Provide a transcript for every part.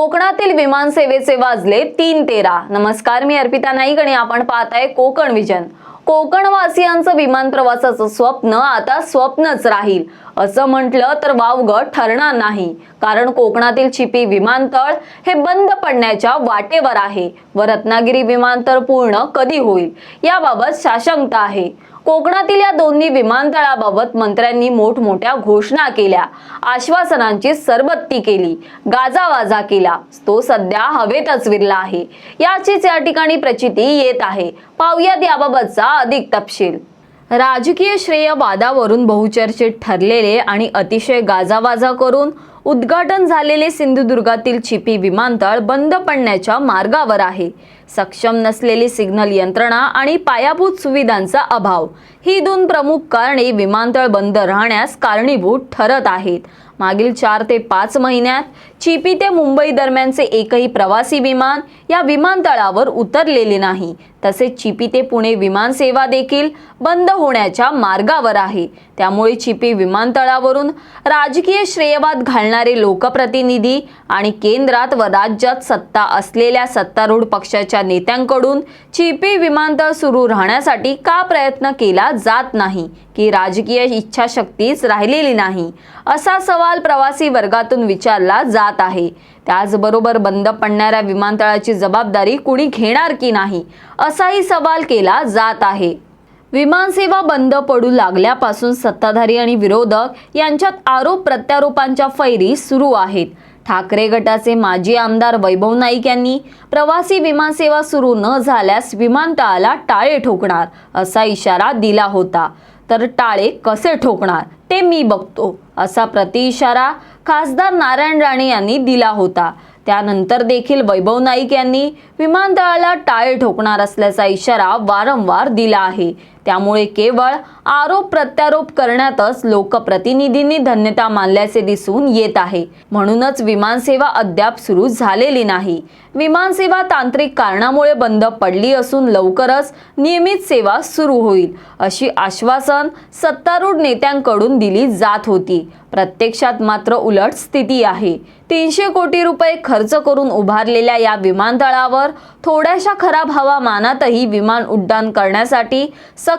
कोकणातील विमानसेवेचे वाजले तीन तेरा. नमस्कार मी अर्पिता नाईक आणि आपण पाहताय कोकण विजन. कोकणवासियांचं विमान प्रवासाचं स्वप्न आता स्वप्नच राहील. असं म्हटलं तर वावगं ठरणार नाही. कारण कोकणातील चिपी विमानतळ हे बंद पडण्याच्या वाटेवर आहे. व रत्नागिरी विमानतळ पूर्ण कधी होईल? याबाबत साशंकता आहे. कोकणातील या दोन्ही विमानतळाबाबत मंत्र्यांनी मोठमोठ्या घोषणा केल्या. आश्वासनांची सरबत्ती केली. गाजावाजा केला. तो सध्या हवेतच विरला आहे. याचीच या ठिकाणी प्रचिती येत आहे. पाहुयात याबाबतचा अधिक तपशील. राजकीय श्रेय वादावरून बहुचर्चित ठरलेले आणि अतिशय गाजावाजा करून उद्घाटन झालेले सिंधुदुर्गातील चिपी विमानतळ बंद पडण्याच्या मार्गावर आहे. सक्षम नसलेली सिग्नल यंत्रणा आणि पायाभूत सुविधांचा अभाव. ही दोन प्रमुख कारणे विमानतळ बंद राहण्यास कारणीभूत ठरत आहेत. मागील चार ते पाच महिन्यात चिपी ते मुंबई दरम्यानचे एकही प्रवासी विमान या विमानतळावर उतरलेले नाही. तसेच चिपी ते पुणे विमान सेवा देखील बंद होण्याच्या मार्गावर आहे. त्यामुळे चिपी विमानतळावरून राजकीय श्रेयवाद घालणारे लोकप्रतिनिधी आणि केंद्रात व राज्यात सत्ता असलेल्या सत्तारूढ पक्षाच्या नेत्यांकडून चिपी विमानतळ सुरू राहण्यासाठी का प्रयत्न केला जात नाही की राजकीय इच्छाशक्तीच राहिलेली नाही असा सवाल प्रवासी वर्गातून विचारला जात आहे. त्याचबरोबर बंद पडणाऱ्या विमानतळाची जबाबदारी कुणी घेणार की नाही असाही सवाल केला जात आहे. विमानसेवा बंद पडू लागल्यापासून सत्ताधारी आणि विरोधक यांच्यात आरोप प्रत्यारोपांच्या फैरी सुरू आहेत. ठाकरे गटाचे माजी आमदार वैभव नाईक यांनी प्रवासी विमानसेवा सुरू न झाल्यास विमानतळाला टाळे ठोकणार असा इशारा दिला होता. तर टाळे कसे ठोकणार ते मी बघतो असा प्रतिइशारा खासदार नारायण राणे यांनी दिला होता. त्यानंतर देखील वैभव नाईक यांनी विमानतळाला टाळे ठोकणार असल्याचा इशारा वारंवार दिला आहे. त्यामुळे केवळ आरोप प्रत्यारोप करण्यातच लोकप्रतिनिधींनी धन्यता मानल्याचे दिसून येत आहे. म्हणूनच विमानसेवा अद्याप सुरू झालेली नाही. विमानसेवा तांत्रिक कारणामुळे बंद पडली असून लवकरच नियमित सेवा सुरू होईल अशी आश्वासन सत्तारूढ नेत्यांकडून दिली जात होती. प्रत्यक्षात मात्र उलट स्थिती आहे. तीनशे कोटी रुपये खर्च करून उभारलेल्या या विमानतळावर थोड्याशा खराब हवामानातही विमान उड्डाण करण्यासाठी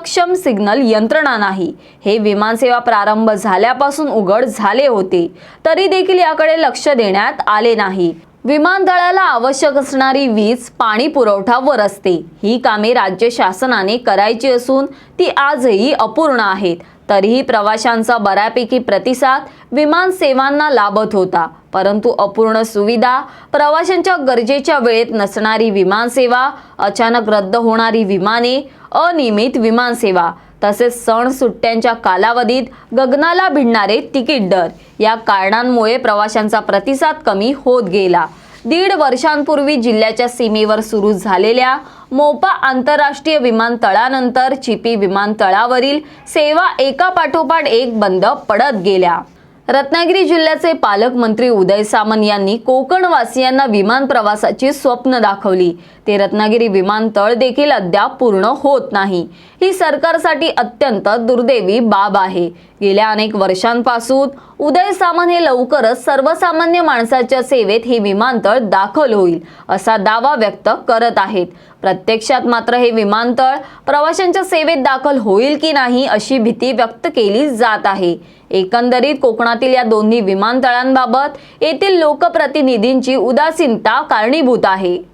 सक्षम सिग्नल यंत्रणा नाही. हे विमानसेवा प्रारंभ झाल्यापासून उघड झाले होते. तरी देखील याकडे लक्ष देण्यात आले नाही. विमानतळाला आवश्यक असणारी वीज पाणी पुरवठा व रस्ते ही कामे राज्य शासनाने करायची असून ती आजही अपूर्ण आहेत. तरीही प्रवाशांचा बऱ्यापैकी प्रतिसाद विमान सेवांना लाभत होता. परंतु अपूर्ण सुविधा प्रवाशांच्या गरजेच्या वेळेत नसणारी विमानसेवा अचानक रद्द होणारी विमाने अनियमित विमानसेवा तसेच सण सुट्ट्यांच्या कालावधीत गगनाला भिडणारे तिकीट दर या कारणांमुळे प्रवाशांचा प्रतिसाद कमी होत गेला. दीड वर्षांपूर्वी जिल्ह्याच्या सीमेवर सुरू झालेल्या मोपा आंतरराष्ट्रीय विमानतळानंतर चिपी विमानतळावरील सेवा एका पाठोपाठ एक बंद पडत गेल्या. रत्नागिरी जिल्ह्याचे पालकमंत्री उदय सामंत यांनी कोकणवासियांना विमान प्रवासाची स्वप्न दाखवली. ते रत्नागिरी विमानतळ देखील अद्याप पूर्ण होत नाही. ही सरकारसाठी अत्यंत दुर्दैवी बाब आहे. गेल्या अनेक वर्षांपासून उदय सामंत हे लवकरच सर्वसामान्य माणसाच्या सेवेत हे विमानतळ दाखल होईल असा दावा व्यक्त करत आहेत. प्रत्यक्षात मात्र हे विमानतळ प्रवाशांच्या सेवेत दाखल होईल की नाही अशी भीती व्यक्त केली जात आहे. एकंदरीत कोकणातील या दोन्ही विमानतळांबाबत येथील लोकप्रतिनिधींची उदासीनता कारणीभूत आहे.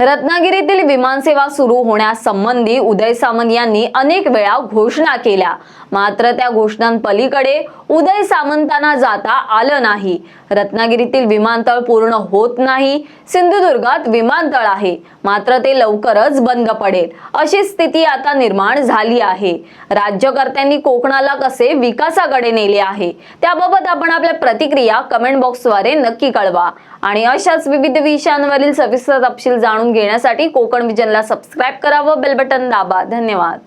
रत्नागिरीतील विमानसेवा सुरू होण्यासंबंधी उदय सामंत यांनी अनेक वेळा घोषणा केल्या. मात्र त्या घोषणांपलीकडे उदय सामंतांना जाता आलं नाही. रत्नागिरीतील विमानतळ पूर्ण होत नाही. सिंधुदुर्गात विमानतळ आहे. मात्र ते लवकरच बंद पडेल. अशी स्थिती आता निर्माण झाली आहे. राज्यकर्त्यांनी कोकणाला कसे विकासाकडे नेले आहे त्याबाबत आपण आपल्या प्रतिक्रिया कमेंट बॉक्सद्वारे नक्की कळवा. आणि अशाच विविध विषयांवरील सविस्तर तपशील जाणून घेण्यासाठी कोकण विजनला सबस्क्राईब करा व बेल बटन दाबा. धन्यवाद.